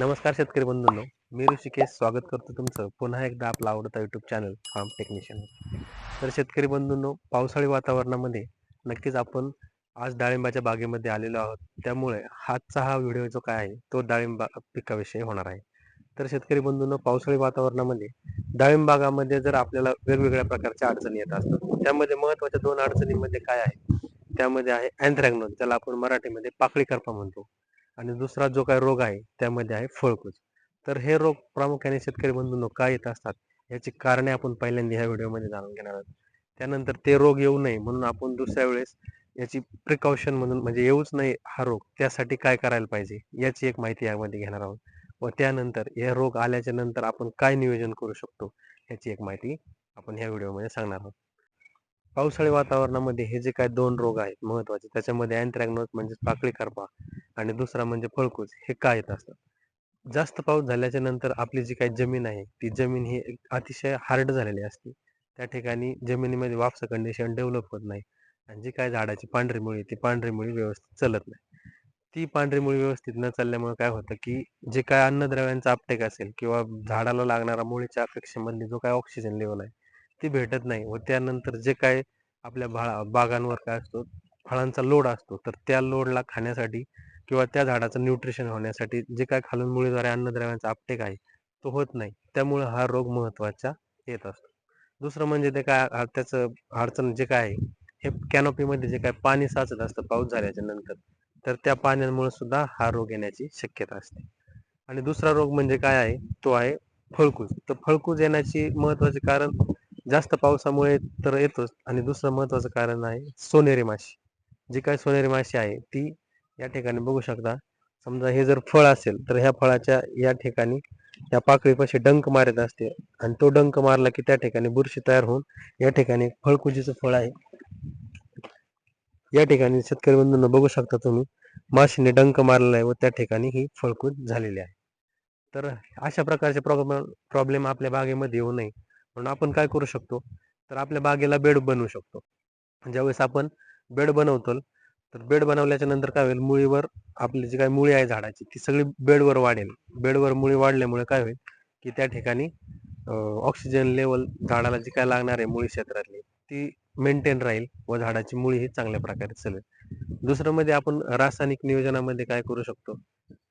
नमस्कार शेतकरी बंधूंनो. मी ऋषिकेश. स्वागत करतो तुमचं पुन्हा एकदा आपला आवडता यूट्यूब चॅनल फार्म टेक्निशियन तर शेतकरी बंधूंनो पावसाळी वातावरणामध्ये नक्कीच आपण आज डाळिंबाच्या बागेमध्ये आलेलो आहोत. त्यामुळे आजचा हा व्हिडिओ जो काय आहे तो डाळिंबा पिकाविषयी होणार आहे. तर शेतकरी बंधूंनो पावसाळी वातावरणामध्ये डाळिंब बागामध्ये जर आपल्याला वेगवेगळ्या प्रकारच्या अडचणी येत असतात त्यामध्ये महत्त्वाच्या दोन अडचणींमध्ये काय आहे? त्यामध्ये आहे अँथ्रॅग्नोन त्याला आपण मराठीमध्ये पाकळी करपा म्हणतो. आणि दुसरा जो काही रोग आहे त्यामध्ये आहे फळकूज. तर हे रोग प्रामुख्याने शेतकरी बंधूंनो का येत असतात याची कारणे आपण पहिल्यांदा ह्या व्हिडिओमध्ये जाणून घेणार आहोत. त्यानंतर ते रोग येऊ नये म्हणून आपण दुसऱ्या वेळेस याची प्रिकॉशन म्हणून म्हणजे येऊच नाही हा रोग त्यासाठी काय करायला पाहिजे याची एक माहिती यामध्ये घेणार आहोत. व त्यानंतर हे रोग आल्याच्यानंतर आपण काय नियोजन करू शकतो याची एक माहिती आपण ह्या व्हिडिओमध्ये सांगणार आहोत. पावसाळी वातावरणामध्ये हे जे काय दोन रोग आहेत महत्त्वाचे त्याच्यामध्ये अँथ्रॅग्नोज म्हणजे पाकळी करपा आणि दुसरा म्हणजे फळकूज हे का येत असतात जास्त पाऊस झाल्याच्यानंतर आपली जी काही जमीन आहे ती जमीन ही एक अतिशय हार्ड झालेली असते. त्या ठिकाणी जमिनीमध्ये वापसा कंडिशन डेव्हलप होत नाही आणि जी काय झाडाची पांढरी मुळी ती पांढरी मुळी व्यवस्थित चलत नाही. ती पांढरी मुळी व्यवस्थित न चालल्यामुळे काय होतं की जे काय अन्नद्रव्यांचा अपटेक असेल किंवा झाडाला लागणारा मुळीच्या अपेक्षेमधली जो काय ऑक्सिजन लेवल आहे ती भेटत नाही व त्यानंतर जे काय आपल्या भा बागांवर काय असतो फळांचा लोड असतो तर त्या लोडला खाण्यासाठी किंवा त्या झाडाचं न्यूट्रिशन होण्यासाठी जे काय खालून मुळीद्वारे अन्नद्रव्यांचा अपटेक आहे तो होत नाही. त्यामुळे हा रोग महत्त्वाचा येत असतो. दुसरं म्हणजे ते काय त्याचं अडचण जे काय आहे हे कॅनोपीमध्ये जे काय पाणी साचत असतं पाऊस झाल्याच्यानंतर तर त्या पाण्यामुळे सुद्धा हा रोग येण्याची शक्यता असते. आणि दुसरा रोग म्हणजे काय आहे तो आहे फळकूज. तर फळकूज येण्याची महत्त्वाचे कारण जास्त पावसामुळे तर येतोच. आणि दुसरं महत्वाचं कारण आहे सोनेरी माशी. जी काय सोनेरी माशी आहे ती या ठिकाणी बघू शकता. समजा हे जर फळ असेल तर ह्या फळाच्या या ठिकाणी या पाकळीपाशी डंक मारत असते. आणि तो डंक मारला की त्या ठिकाणी बुरशी तयार होऊन या ठिकाणी फळकुजीचं फळ आहे. या ठिकाणी शेतकरी बंधूंना बघू शकता तुम्ही माशीने डंक मारलेला आहे व त्या ठिकाणी ही फळकूज झालेली आहे. तर अशा प्रकारचे प्रॉब्लेम प्रॉब्लेम आपल्या बागेमध्ये येऊ नये. म्हणून आपण काय करू शकतो? तर आपल्या बागेला बेड बनवू शकतो. ज्यावेळेस आपण बेड बनवतो तर बेड बनवल्याच्या नंतर काय होईल? मुळीवर आपली जी काही मुळी आहे झाडाची ती सगळी बेडवर वाढेल. बेडवर मुळी वाढल्यामुळे काय होईल? की त्या ठिकाणी ऑक्सिजन लेवल झाडाला जी काय लागणार आहे मुळी क्षेत्रातली ती मेंटेन राहील व झाडाची मुळी ही चांगल्या प्रकारे चालेल. दुसरं मध्ये आपण रासायनिक नियोजनामध्ये काय करू शकतो?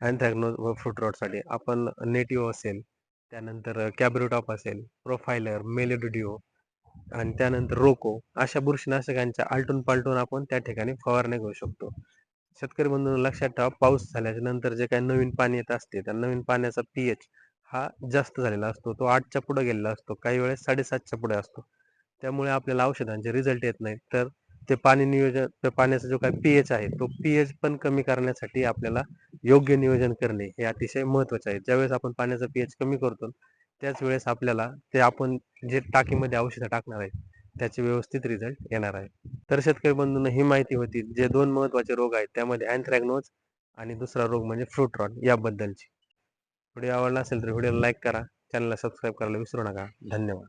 अँथॅग्नो व फ्रूटसाठी आपण नेटिव्ह असेल त्यानंतर कॅब्रोटॉप असेल प्रोफायलर मेलेडिओ आणि त्यानंतर रोको अशा बुरशीनाशकांच्या आलटून पालटून आपण त्या ठिकाणी फवारणी घेऊ शकतो. शेतकरी बंधू लक्षात ठेवा पाऊस झाल्याच्यानंतर जे काही नवीन पाणी येत असते त्या नवीन पाण्याचा पीएच हा जास्त झालेला असतो. तो आठच्या पुढे गेलेला असतो. काही वेळेस साडेसातच्या पुढे असतो. त्यामुळे आपल्याला औषधांचे रिझल्ट येत नाहीत. तर ते पाणी नियोजन त्या पाण्याचा जो काही पीएच आहे तो पीएच पण कमी करण्यासाठी आपल्याला योग्य नियोजन करणे हे अतिशय महत्त्वाचे आहे. ज्यावेळेस आपण पाण्याचा पीएच कमी करतो त्याच वेळेस आपल्याला ते आपण जे टाकीमध्ये औषधं टाकणार आहे त्याचे व्यवस्थित रिझल्ट येणार आहे तर शेतकरी बंधूंना ही माहिती होती जे दोन महत्त्वाचे रोग आहेत त्यामध्ये अँथ्रॅग्नोज आणि दुसरा रोग म्हणजे फ्रूट रॉन याबद्दलची. व्हिडिओ आवडला असेल तर व्हिडिओला लाईक करा चॅनलला सबस्क्राईब करायला विसरू नका. धन्यवाद.